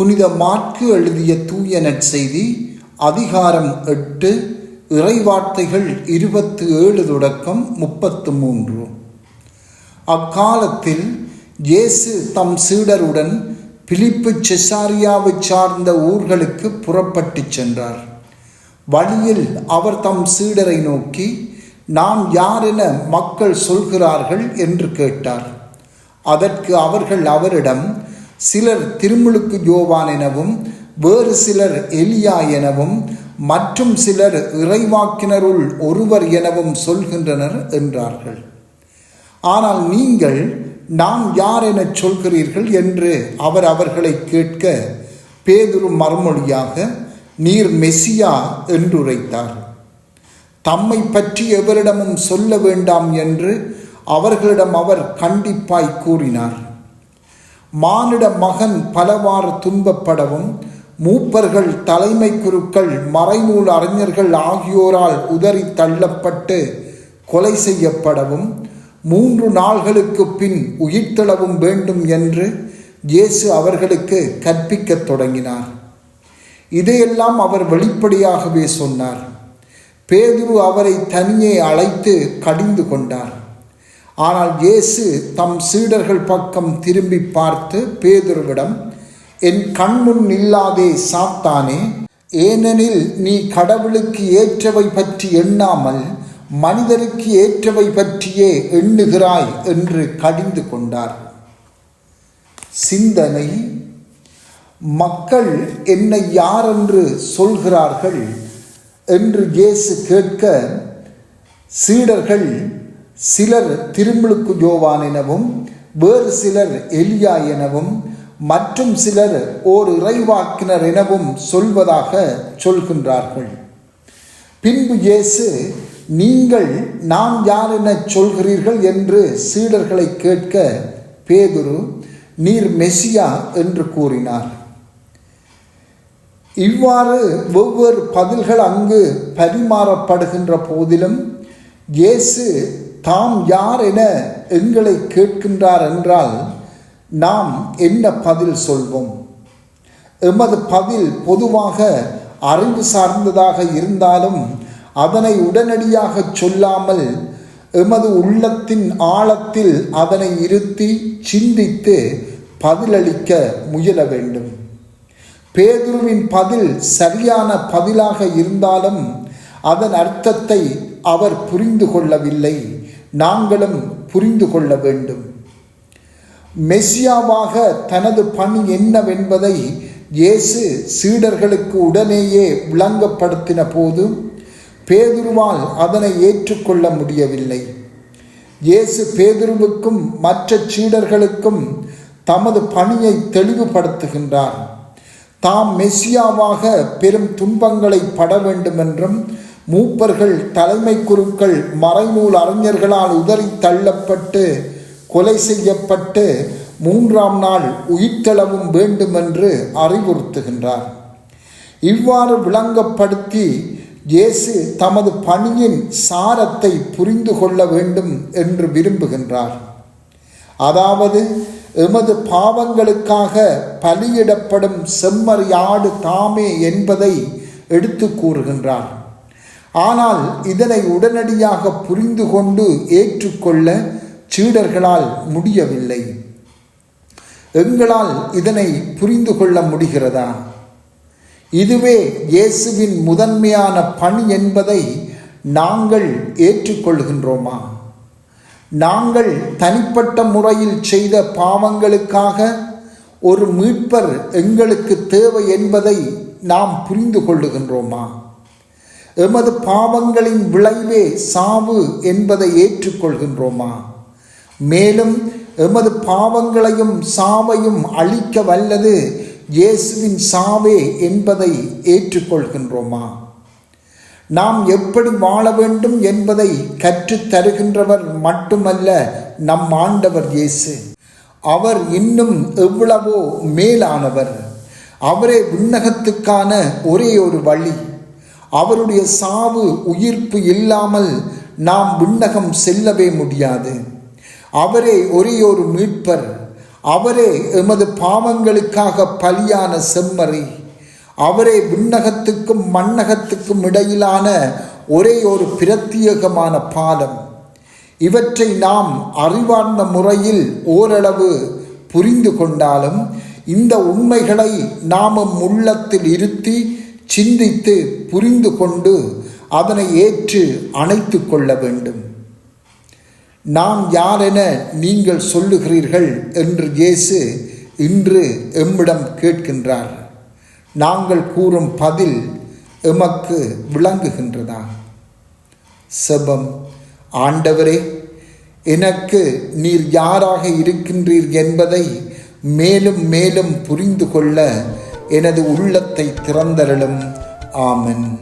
புனித மாற்கு எழுதிய தூய நற்செய்தி அதிகாரம் எட்டு இறைவார்த்தைகள் இருபத்து ஏழு தொடக்கம் முப்பத்து மூன்று அக்காலத்தில் இயேசு தம் சீடருடன் பிலிப்பு செசாரியாவை சார்ந்த ஊர்களுக்கு புறப்பட்டுச் சென்றார். வழியில் அவர் தம் சீடரை நோக்கி நாம் யார் என மக்கள் சொல்கிறார்கள்? என்று கேட்டார். அதற்கு அவர்கள் அவரிடம் சிலர் திருமுழுக்கு யோவான் எனவும் வேறு சிலர் எலியா எனவும் மற்றும் சிலர் இறைவாக்கினருள் ஒருவர் எனவும் சொல்கின்றனர் என்றார்கள். ஆனால் நீங்கள் நாம் யார் எனச் சொல்கிறீர்கள்? என்று அவர் அவர்களை கேட்க பேதுரு மறுமொழியாக நீர் மெசியா? என்றுரைத்தார். தம்மை பற்றி எவரிடமும் சொல்ல வேண்டாம் என்று அவர்களிடம் அவர் கண்டிப்பாய் கூறினார். மானிட மகன் பலவாறு துன்பப்படவும் மூப்பர்கள் தலைமை குருக்கள் மறைநூல் அறிஞர்கள் ஆகியோரால் உதறி தள்ளப்பட்டு கொலை செய்யப்படவும் மூன்று நாள்களுக்கு பின் உயிர்த்தெழவும் வேண்டும் என்று இயேசு அவர்களுக்கு கற்பிக்கத் தொடங்கினார். இதையெல்லாம் அவர் வெளிப்படையாகவே சொன்னார். பேதுரு அவரை தனியே அழைத்து கடிந்து கொண்டார். ஆனால் இயேசு தம் சீடர்கள் பக்கம் திரும்பி பார்த்து பேதுருவிடம் என் கண்முன் இல்லாதே சாத்தானே ஏனெனில் நீ கடவுளுக்கு ஏற்றவை பற்றி எண்ணாமல் மனிதருக்கு ஏற்றவை பற்றியே எண்ணுகிறாய் என்று கடிந்து கொண்டார். சிந்தனை. மக்கள் என்னை யார் என்று சொல்கிறார்கள்? என்று இயேசு கேட்க சீடர்கள் சிலர் திருமுழுக்கு ஜோவான் எனவும் வேறு சிலர் எலியா எனவும் மற்றும் சிலர் ஓர் இறைவாக்கினர் எனவும் சொல்வதாக சொல்கின்றார்கள். பின்பு இயேசு நீங்கள் நான் யார் என சொல்கிறீர்கள்? என்று சீடர்களை கேட்க பேதுரு நீர் மெசியா? என்று கூறினார். இவ்வாறு ஒவ்வொரு பதில்கள் அங்கு பரிமாறப்படுகின்ற போதிலும் இயேசு தாம் யார் என எங்களை கேட்கின்றார் என்றால் நாம் என்ன பதில் சொல்வோம்? எமது பதில் பொதுவாக அறிவு சார்ந்ததாக இருந்தாலும் அதனை உடனடியாக சொல்லாமல் எமது உள்ளத்தின் ஆழத்தில் அதனை இருத்தி சிந்தித்து பதிலளிக்க முயல வேண்டும். பேதுருவின் பதில் சரியான பதிலாக இருந்தாலும் அதன் அர்த்தத்தை அவர் புரிந்து கொள்ளவில்லை. நாங்களும் புரிந்து கொள்ள வேண்டும். மெஸ்ஸியாவாக தனது பணி என்னவென்பதை இயேசு சீடர்களுக்கு உடனேயே விளங்கப்படுத்தின போது பேதுருவால் அதனை ஏற்றுக்கொள்ள முடியவில்லை. இயேசு பேதுருவுக்கும் மற்ற சீடர்களுக்கும் தமது பணியை தெளிவுபடுத்துகின்றார். தாம் மெஸ்ஸியாவாக பெரும் துன்பங்களை பட வேண்டுமென்றும் மூப்பர்கள் தலைமை குருக்கள் மறைநூல் அறிஞர்களால் உதறி தள்ளப்பட்டு கொலை செய்யப்பட்டு மூன்றாம் நாள் உயிர்த்தெழவும் வேண்டுமென்று அறிவுறுத்துகின்றார். இவ்வாறு விளங்கப்படுத்தி இயேசு தமது பணியின் சாரத்தை புரிந்து கொள்ள வேண்டும் என்று விரும்புகின்றார். அதாவது எமது பாவங்களுக்காக பலியிடப்படும் செம்மறியாடு தாமே என்பதை எடுத்து கூறுகின்றார். ஆனால் இதனை உடனடியாக புரிந்து கொண்டு ஏற்றுக்கொள்ள சீடர்களால் முடியவில்லை. எங்களால் இதனை புரிந்து கொள்ள முடிகிறதா? இதுவே இயேசுவின் முதன்மையான பணி என்பதை நாங்கள் ஏற்றுக்கொள்கின்றோமா? நாங்கள் தனிப்பட்ட முறையில் செய்த பாவங்களுக்காக ஒரு மீட்பர் எங்களுக்கு தேவை என்பதை நாம் புரிந்து கொள்ளுகின்றோமா? எமது பாவங்களின் விளைவே சாவு என்பதை ஏற்றுக்கொள்கின்றோமா? மேலும் எமது பாவங்களையும் சாவையும் அழிக்க வல்லது இயேசுவின் சாவே என்பதை ஏற்றுக்கொள்கின்றோமா? நாம் எப்படி வாழ வேண்டும் என்பதை கற்றுத் தருகின்றவர் மட்டுமல்ல நம் ஆண்டவர் இயேசு. அவர் இன்னும் எவ்வளவோ மேலானவர். அவரே விண்ணகத்துக்கான ஒரே ஒரு வழி. அவருடைய சாவு உயிர்ப்பு இல்லாமல் நாம் விண்ணகம் செல்லவே முடியாது. அவரே ஒரே ஒரு மீட்பர். அவரே எமது பாவங்களுக்காக பலியான செம்மறி. அவரே விண்ணகத்துக்கும் மண்ணகத்துக்கும் இடையிலான ஒரே ஒரு பிரத்யேகமான பாலம் இவற்றை நாம் அறிவார்ந்த முறையில் ஓரளவு புரிந்து கொண்டாலும் இந்த உண்மைகளை நாமும் உள்ளத்தில் இருத்தி சிந்தித்து புரிந்து கொண்டு அதனை ஏற்று அணைத்து கொள்ள வேண்டும். நாம் யாரென நீங்கள் சொல்லுகிறீர்கள் என்று இயேசு இன்று எம்மிடம் கேட்கின்றார். நாங்கள் கூறும் பதில் எமக்கு விளங்குகின்றதா? செபம். ஆண்டவரே எனக்கு நீர் யாராக இருக்கின்றீர் என்பதை மேலும் மேலும் புரிந்து கொள்ள எனது உள்ளத்தை திறந்தருளும். ஆமன்.